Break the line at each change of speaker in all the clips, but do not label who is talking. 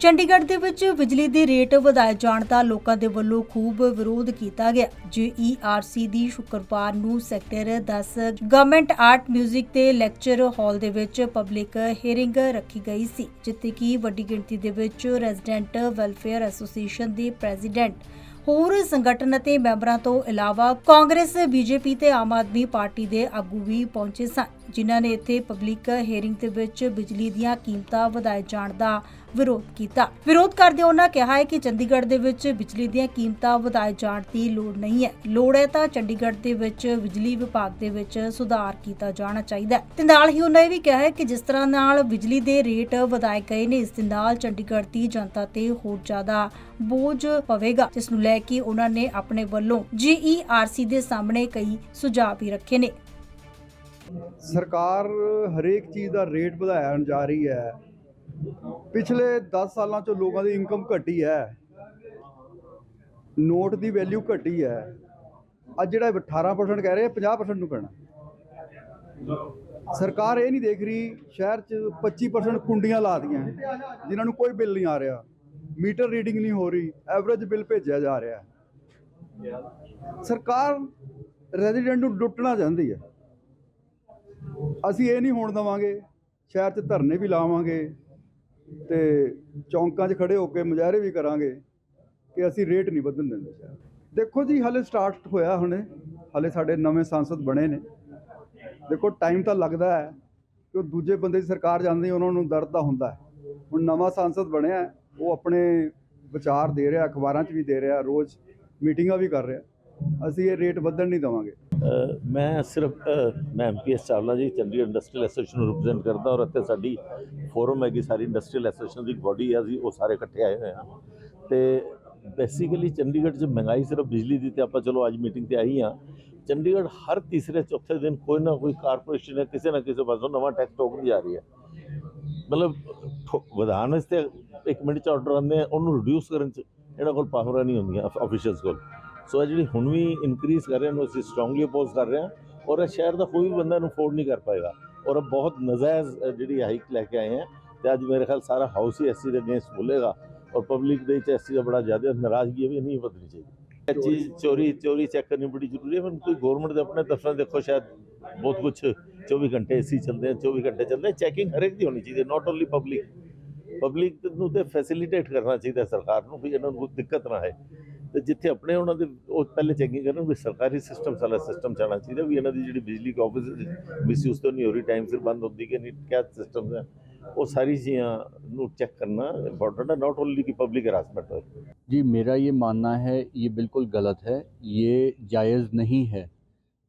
ਚੰਡੀਗੜ੍ਹ ਦੇ ਵਿੱਚ ਬਿਜਲੀ ਦੇ ਰੇਟ ਵਧਾਏ ਜਾਣ ਦਾ ਲੋਕਾਂ ਦੇ ਵੱਲੋਂ ਖੂਬ ਵਿਰੋਧ ਕੀਤਾ ਗਿਆ। ਜੀਈਆਰਸੀ ਦੀ ਸ਼ੁੱਕਰਵਾਰ ਨੂੰ ਸੈਕਟਰ 10 ਗਵਰਨਮੈਂਟ ਆਰਟ ਮਿਊਜ਼ਿਕ ਤੇ ਲੈਕਚਰ ਹਾਲ ਦੇ ਵਿੱਚ ਪਬਲਿਕ ਹੀਅਰਿੰਗ ਰੱਖੀ ਗਈ ਸੀ, ਜਿੱਥੇ ਕਿ ਵੱਡੀ ਗਿਣਤੀ ਦੇ ਵਿੱਚ ਰੈਜ਼ੀਡੈਂਟ ਵੈਲਫੇਅਰ ਐਸੋਸੀਏਸ਼ਨ ਦੇ ਪ੍ਰੈਜ਼ੀਡੈਂਟ, ਹੋਰ ਸੰਗਠਨ ਅਤੇ ਮੈਂਬਰਾਂ ਤੋਂ ਇਲਾਵਾ ਕਾਂਗਰਸ ਬੀਜੇਪੀ ਤੇ ਆਮ ਆਦਮੀ ਪਾਰਟੀ ਦੇ ਆਗੂ ਵੀ ਪਹੁੰਚੇ ਸਨ, ਜਿਨ੍ਹਾਂ ਨੇ ਇੱਥੇ ਪਬਲਿਕ ਹੀਅਰਿੰਗ ਦੇ ਵਿੱਚ ਬਿਜਲੀ ਦੀਆਂ ਕੀਮਤਾਂ ਵਧਾਏ ਜਾਣ ਦਾ ਵਿਰੋਧ ਕੀਤਾ। ਵਿਰੋਧ ਕਰਦੇ ਉਹਨਾਂ ਕਿਹਾ ਹੈ ਕਿ ਚੰਡੀਗੜ੍ਹ ਦੇ ਵਿੱਚ ਬਿਜਲੀ ਦੀਆਂ ਕੀਮਤਾਂ ਵਧਾਏ ਜਾਣ ਦੀ ਲੋੜ ਨਹੀਂ ਹੈ। ਲੋੜ ਹੈ ਤਾਂ ਚੰਡੀਗੜ੍ਹ ਦੇ ਵਿੱਚ ਬਿਜਲੀ ਵਿਭਾਗ ਦੇ ਵਿੱਚ ਸੁਧਾਰ ਕੀਤਾ ਜਾਣਾ ਚਾਹੀਦਾ ਤੇ ਨਾਲ ਹੀ ਉਹਨਾਂ ਇਹ ਵੀ ਕਿਹਾ ਹੈ ਕਿ ਜਿਸ ਤਰ੍ਹਾਂ ਨਾਲ ਬਿਜਲੀ ਦੇ ਰੇਟ ਵਧਾਏ ਗਏ ਨੇ, ਇਸ ਦੇ ਨਾਲ ਚੰਡੀਗੜ੍ਹ ਦੀ ਜਨਤਾ ਤੇ ਹੋਰ ਜ਼ਿਆਦਾ ਬੋਝ ਪਵੇਗਾ, ਜਿਸ ਨੂੰ ਲੈ ਕੇ ਉਹਨਾਂ ਨੇ ਆਪਣੇ ਵੱਲੋਂ ਜੀਈਆਰਸੀ ਦੇ ਸਾਹਮਣੇ ਕਈ ਸੁਝਾਅ ਵੀ ਰੱਖੇ ਨੇ।
ਸਰਕਾਰ ਹਰੇਕ ਚੀਜ਼ ਦਾ ਰੇਟ ਵਧਾਉਣ ਜਾ ਰਹੀ ਹੈ। ਪਿਛਲੇ 10 ਸਾਲਾਂ 'ਚੋਂ ਲੋਕਾਂ ਦੀ ਇਨਕਮ ਘਟੀ ਹੈ। ਨੋਟ ਦੀ ਵੈਲਿਊ ਘਟੀ ਹੈ। ਅੱਜ ਜਿਹੜਾ 18% ਕਹਿ ਰਹੇ ਆ 50% ਨੂੰ ਪੈਣਾ ਸਰਕਾਰ ਇਹ ਨਹੀਂ ਦੇਖ ਰਹੀ, ਸ਼ਹਿਰ 'ਚ 25% ਕੁੰਡੀਆਂ ਲਾ ਦੀਆਂ ਜਿਨ੍ਹਾਂ ਨੂੰ ਕੋਈ ਬਿੱਲ ਨਹੀਂ ਆ ਰਿਹਾ। ਮੀਟਰ ਰੀਡਿੰਗ ਨਹੀਂ ਹੋ ਰਹੀ ਐਵਰੇਜ ਬਿੱਲ ਭੇਜਿਆ ਜਾ ਰਿਹਾ ਸਰਕਾਰ ਰੈਜ਼ੀਡੈਂਟ ਨੂੰ ਡੁੱਟਣਾ ਚਾਹੁੰਦੀ ਹੈ। ਅਸੀਂ ਇਹ ਨਹੀਂ ਹੋਣ ਦਵਾਂਗੇ, ਸ਼ਹਿਰ 'ਚ ਧਰਨੇ ਵੀ ਲਾਵਾਂਗੇ। ਤੇ ਚੌਂਕਾਂ 'ਚ ਖੜੇ ਹੋ ਕੇ ਮੁਜ਼ਾਹਰੇ ਵੀ ਕਰਾਂਗੇ ਕਿ ਅਸੀਂ ਰੇਟ ਨਹੀਂ ਵਧਣ ਦਿੰਦੇ। ਸ਼ਹਿਰ ਦੇਖੋ ਜੀ, ਹਲੇ ਸਟਾਰਟ ਹੋਇਆ ਹੁਣੇ। ਹਲੇ ਸਾਡੇ ਨਵੇਂ ਸੰਸਦ ਬਣੇ ਨੇ। ਦੇਖੋ ਟਾਈਮ ਤਾਂ ਲੱਗਦਾ ਹੈ ਕਿ ਉਹ ਦੂਜੇ ਬੰਦੇ ਦੀ ਸਰਕਾਰ ਜਾਂਦੀ, ਉਹਨਾਂ ਨੂੰ ਦਰਦ ਤਾਂ ਹੁੰਦਾ ਹੈ। ਹੁਣ ਨਵਾਂ ਸੰਸਦ ਬਣਿਆ, ਉਹ ਆਪਣੇ ਵਿਚਾਰ ਦੇ ਰਿਹਾ, ਅਖਬਾਰਾਂ 'ਚ ਵੀ ਦੇ ਰਿਹਾ, ਰੋਜ਼ ਮੀਟਿੰਗਾਂ ਵੀ ਕਰ ਰਿਹਾ। ਅਸੀਂ ਇਹ ਰੇਟ ਵਧਣ ਨਹੀਂ ਦੇਵਾਂਗੇ।
ਮੈਂ ਸਿਰਫ ਅ, ਮੈਂ MPS Chawla ji Chandigarh industrial association ਨੂੰ ਰਿਪਰੈਜ਼ੈਂਟ ਕਰਦਾ ਔਰ ਇੱਥੇ ਸਾਡੀ ਫੋਰਮ ਹੈਗੀ ਸਾਰੀ ਇੰਡਸਟਰੀਅਲ ਐਸੋਸੀਏਸ਼ਨ ਦੀ ਬੋਡੀ ਹੈ ਜੀ ਉਹ ਸਾਰੇ ਇਕੱਠੇ ਆਏ ਹੋਏ ਹਾਂ। ਤੇ ਬੇਸਿਕਲੀ ਚੰਡੀਗੜ੍ਹ 'ਚ ਮਹਿੰਗਾਈ ਸਿਰਫ ਬਿਜਲੀ ਦੀ ਤੇ ਆਪਾਂ ਚਲੋ ਅੱਜ ਮੀਟਿੰਗ ਤੇ ਆਈ ਹਾਂ। ਚੰਡੀਗੜ੍ਹ ਹਰ ਤੀਸਰੇ ਚੌਥੇ ਦਿਨ ਕੋਈ ਨਾ ਕੋਈ ਕਾਰਪੋਰੇਸ਼ਨ ਨੇ ਕਿਸੇ ਨਾ ਕਿਸੇ ਪਾਸੋਂ ਨਵਾਂ ਟੈਕਸ ਟੋਕਦੀ ਜਾ ਰਹੀ ਹੈ। ਮਤਲਬ ਠੋ- ਵਧਾਉਣ ਵਾਸਤੇ ਇੱਕ ਮਿੰਟ ਚ ਆਰਡਰ ਆਉਂਦੇ ਆ ਉਹਨੂੰ ਰਿਡਿਊਸ ਕਰਨ ਚ ਇਹਨਾਂ ਕੋਲ ਪਾਵਰਾਂ ਨਹੀਂ ਹੁੰਦੀਆਂ ਆਫੀਸ਼ੀਅਲਸ ਕੋਲ। ਸੋ ਇਹ ਜਿਹੜੀ ਹੁਣ ਵੀ ਇਨਕਰੀਜ਼ ਕਰ ਰਹੇ ਨੇ ਅਸੀਂ ਸਟਰੋਂਗਲੀ ਅਪੋਜ਼ ਕਰ ਰਹੇ ਹਾਂ ਔਰ ਇਹ ਸ਼ਹਿਰ ਦਾ ਕੋਈ ਵੀ ਬੰਦਾ ਇਹਨੂੰ ਅਫੋਰਡ ਨਹੀਂ ਕਰ ਪਾਏਗਾ ਔਰ ਬਹੁਤ ਨਜਾਇਜ਼ ਜਿਹੜੀ ਹਾਈਕ ਲੈ ਕੇ ਆਏ ਹੈ ਤੇ ਅੱਜ ਮੇਰੇ ਖਿਆਲ ਸਾਰਾ ਹਾਊਸ ਹੀ ਐਸਸੀ ਦੇ ਅਗੇਂਸਟ ਬੋਲੇਗਾ ਔਰ ਪਬਲਿਕ ਦੇ ਵਿੱਚ ਐਸਸੀ ਦਾ ਬੜਾ ਜ਼ਿਆਦਾ ਨਾਰਾਜ਼ਗੀ ਹੈ ਵੀ ਨਹੀਂ ਵਧਣੀ ਚਾਹੀਦੀ। ਇਹ ਚੀਜ਼ ਚੋਰੀ ਚੋਰੀ ਚੈੱਕ ਕਰਨੀ ਬੜੀ ਜ਼ਰੂਰੀ ਹੈ ਹੁਣ ਕੋਈ ਗਵਰਨਮੈਂਟ ਦੇ ਆਪਣੇ ਦਫ਼ਤਰਾਂ ਦੇਖੋ ਸ਼ਾਇਦ ਬਹੁਤ ਕੁਝ 24 ਘੰਟੇ ਏਸੀ ਚੱਲਦੇ ਆ 24 ਘੰਟੇ ਚੱਲਦੇ ਚੈਕਿੰਗ ਹਰੇਕ ਦੀ ਹੋਣੀ ਚਾਹੀਦੀ ਨਾਟ ਓਨਲੀ ਪਬਲਿਕ ਪਬਲਿਕ ਨੂੰ ਤੇ ਫੈਸਿਲਿਟੇਟ ਕਰਨਾ ਚਾਹੀਦਾ ਸਰਕਾਰ ਨੂੰ ਵੀ ਇਹਨਾਂ ਨੂੰ ਕੋਈ ਦਿੱਕਤ ਨਾ ਹੈ ਤੇ ਜਿੱਥੇ ਆਪਣੇ ਉਹਨਾਂ ਦੇ ਉਹ ਪਹਿਲੇ ਚੈਕਿੰਗ ਕਰਨ ਵੀ ਸਰਕਾਰੀ ਸਿਸਟਮ ਸਾਲਾ ਸਿਸਟਮ ਚਾਹਣਾ ਚਾਹੀਦਾ ਵੀ ਇਹਨਾਂ ਦੀ ਜਿਹੜੀ ਬਿਜਲੀ ਕੇ ਆਫਿਸ ਮਿਸਯੂਜ਼ ਤਾਂ ਨਹੀਂ ਹੋ ਰਹੀ ਟਾਈਮ ਸਿਰ ਬੰਦ ਹੁੰਦੀ ਕਿ ਨਹੀਂ ਕਿਆ ਸਿਸਟਮ ਹੈ ਉਹ ਸਾਰੀ ਚੀਜ਼ਾਂ ਨੂੰ ਚੈੱਕ ਕਰਨਾ ਇੰਪੋਰਟੈਂਟ ਹੈ ਨਾਟ ਓਨਲੀ ਕਿ ਪਬਲਿਕ ਹਰਾਸਮੈਂਟ ਹੋਏ
जी मेरा ये मानना है ये बिल्कुल गलत है ये जायज़ नहीं है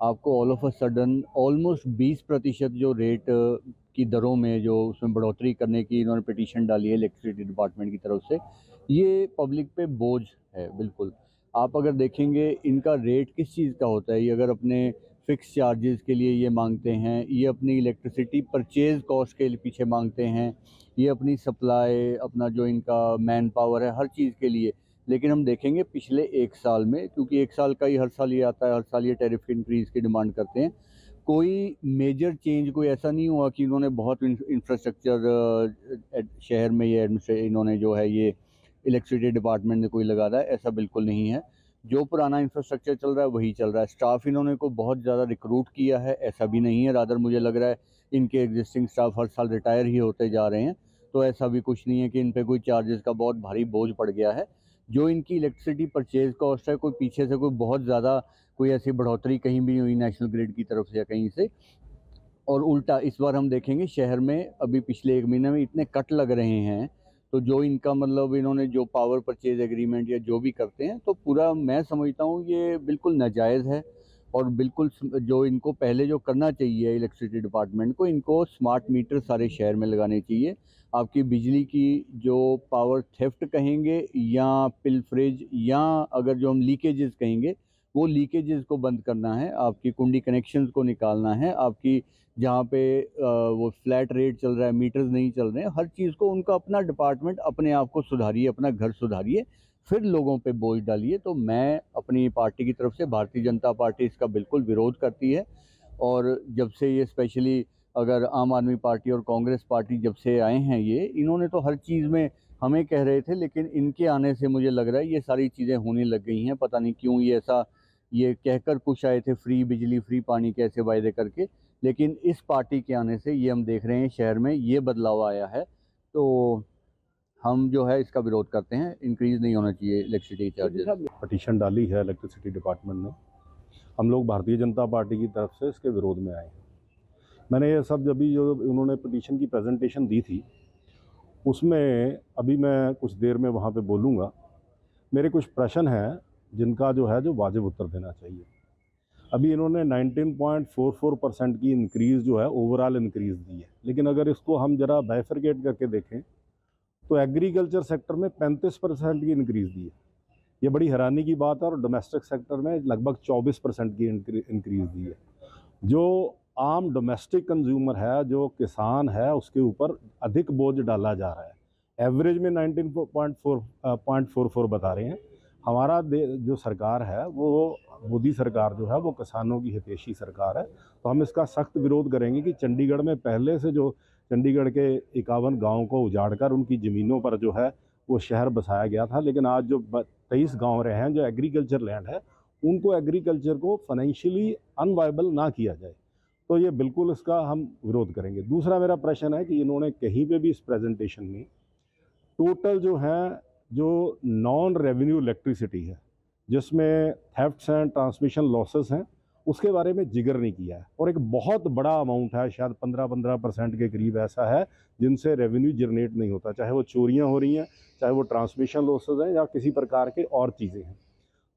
आपको all of a sudden almost 20 प्रतिशत जो रेट की दरों में जो उसमें बढ़ोतरी करने की इन्होंने पिटीशन डाली है इलेक्ट्रिसिटी डिपार्टमेंट की तरफ़ से, ये पब्लिक पे बोझ है, बिल्कुल। आप अगर देखेंगे इनका रेट किस चीज़ का होता है, ये अगर अपने फिक्स चार्जेस के लिए ये मांगते हैं, ये अपनी इलेक्ट्रिसिटी परचेज कॉस्ट के पीछे मांगते हैं, ये अपनी सप्लाई अपना जो इनका मैन पावर है, हर चीज़ के लिए लेकिन हम देखेंगे पिछले एक साल में, क्योंकि एक साल का ही हर साल ये आता है, हर साल ये टैरिफ इंक्रीज़ की डिमांड करते हैं। कोई मेजर चेंज कोई ऐसा नहीं हुआ कि इन्होंने बहुत इंफ्रास्ट्रक्चर शहर में ये इन्होंने जो है ये इलेक्ट्रिसिटी डिपार्टमेंट ने कोई लगा रहा है, ऐसा बिल्कुल नहीं है। जो पुराना इंफ्रास्ट्रक्चर चल रहा है, वही चल रहा है। स्टाफ इन्होंने को बहुत ज़्यादा रिक्रूट किया है, ऐसा भी नहीं है। रादर मुझे लग रहा है इनके एग्जिस्टिंग स्टाफ हर साल रिटायर ही होते जा रहे हैं। तो ऐसा भी कुछ नहीं है कि इन पे कोई चार्जेस का बहुत भारी बोझ पड़ गया है। जो इनकी इलेक्ट्रिसिटी परचेज कॉस्ट है कोई पीछे से कोई बहुत ज़्यादा कोई ऐसी बढ़ोतरी कहीं भी हुई नेशनल ग्रिड की तरफ़ से या कहीं से। और उल्टा इस बार हम देखेंगे शहर में अभी पिछले एक महीने में इतने कट लग रहे हैं तो जो इनका मतलब इन्होंने जो पावर परचेज एग्रीमेंट या जो भी करते हैं तो पूरा मैं समझता हूँ ये बिल्कुल नाजायज़ है। और बिल्कुल जो इनको पहले जो करना चाहिए इलेक्ट्रिसिटी डिपार्टमेंट को, इनको स्मार्ट मीटर सारे शहर में लगाने चाहिए। आपकी बिजली की जो पावर थेफ्ट कहेंगे या पिलफ्रेज या अगर जो हम लीकेजेस कहेंगे, वो लीकेजेस को बंद करना है, आपकी कुंडी कनेक्शंस को निकालना है, आपकी जहाँ पे वो फ्लैट रेट चल रहा है मीटर्स नहीं चल रहे हैं, हर चीज़ को उनका अपना डिपार्टमेंट अपने आप को सुधारिए, अपना घर सुधारिए। फिर लोगों पे बोझ डालिए तो मैं अपनी पार्टी की तरफ़ से भारतीय जनता पार्टी इसका बिल्कुल विरोध करती है। और जब से ये स्पेशली अगर आम आदमी पार्टी और कांग्रेस पार्टी जब से आए हैं ये, इन्होंने तो हर चीज़ में हमें कह रहे थे, लेकिन इनके आने से मुझे लग रहा है ये सारी चीज़ें होने लग गई हैं। पता नहीं क्यों ये ऐसा, ये कहकर कुछ आए थे फ्री बिजली फ्री पानी के ऐसे वायदे करके, लेकिन इस पार्टी के आने से ये हम देख रहे हैं शहर में ये बदलाव आया है। तो हम जो है इसका विरोध करते हैं। इंक्रीज नहीं होना चाहिए इलेक्ट्रिसिटी चार्जेस
पटिशन डाली है इलेक्ट्रिसिटी डिपार्टमेंट ने। हम लोग भारतीय जनता पार्टी की तरफ़ से इसके विरोध में आए हैं। मैंने ये सब जब भी जो उन्होंने पटिशन की प्रेजेंटेशन दी थी उसमें अभी मैं कुछ देर में वहाँ पे बोलूँगा। मेरे कुछ प्रश्न हैं जिनका जो है जो वाजिब उत्तर देना चाहिए। अभी इन्होंने 19.44 परसेंट की इंक्रीज़ जो है ओवरऑल इंक्रीज़ दी है। लेकिन अगर इसको हम ज़रा बाइफरकेट करके देखें तो एग्रीकल्चर सेक्टर में 35 परसेंट की इंक्रीज़ दी है। ये बड़ी हैरानी की बात है और डोमेस्टिक सेक्टर में लगभग 24 परसेंट की इंक्रीज़ दी है। जो आम डोमेस्टिक कंज्यूमर है, जो किसान है, उसके ऊपर अधिक बोझ डाला जा रहा है। एवरेज में 19.4 पॉइंट फोर फोर बता रहे हैं। हमारा जो सरकार है, वो मोदी सरकार जो है, वो किसानों की हितैषी सरकार है। तो हम इसका सख्त विरोध करेंगे कि चंडीगढ़ में पहले से जो चंडीगढ़ के इक्यावन गाँव को उजाड़कर उनकी ज़मीनों पर जो है वो शहर बसाया गया था। लेकिन आज जो तेईस गाँव रहे हैं, जो एग्रीकल्चर लैंड है, उनको एग्रीकल्चर को फाइनेंशियली अनवाइबल ना किया जाए। तो ये बिल्कुल इसका हम विरोध करेंगे। दूसरा मेरा प्रश्न है कि इन्होंने कहीं पे भी इस प्रेजेंटेशन में टोटल जो है, जो नॉन रेवेन्यू इलेक्ट्रिसिटी है, जिसमें थेफ्ट्स हैं ट्रांसमिशन लॉसेस हैं उसके बारे में ज़िक्र नहीं किया है। और एक बहुत बड़ा अमाउंट है, शायद पंद्रह पंद्रह परसेंट के करीब ऐसा है, जिनसे रेवेन्यू जनरेट नहीं होता। चाहे वो चोरियाँ हो रही हैं, चाहे वो ट्रांसमिशन लॉसेस हैं या किसी प्रकार के और चीज़ें हैं।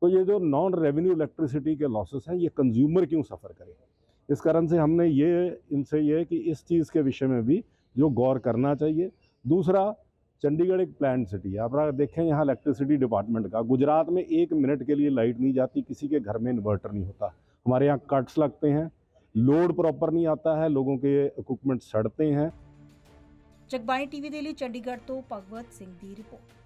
तो ये जो नॉन रेवेन्यू इलेक्ट्रिसिटी के लॉसेस हैं, ये कंज्यूमर क्यों सफ़र करे? इस कारण से हमने ये, इनसे ये कि इस चीज़ के विषय में भी जो गौर करना चाहिए। दूसरा, चंडीगढ़ एक प्लान सिटी है। आप देखें यहाँ इलेक्ट्रिसिटी डिपार्टमेंट का, गुजरात में एक मिनट के लिए लाइट नहीं जाती, किसी के घर में इन्वर्टर नहीं होता। हमारे यहाँ कट्स लगते हैं। लोड प्रॉपर नहीं आता है, लोगों के इक्विपमेंट सड़ते हैं।
जगबाणी टीवी चंडीगढ़ तो भगवत सिंह की रिपोर्ट।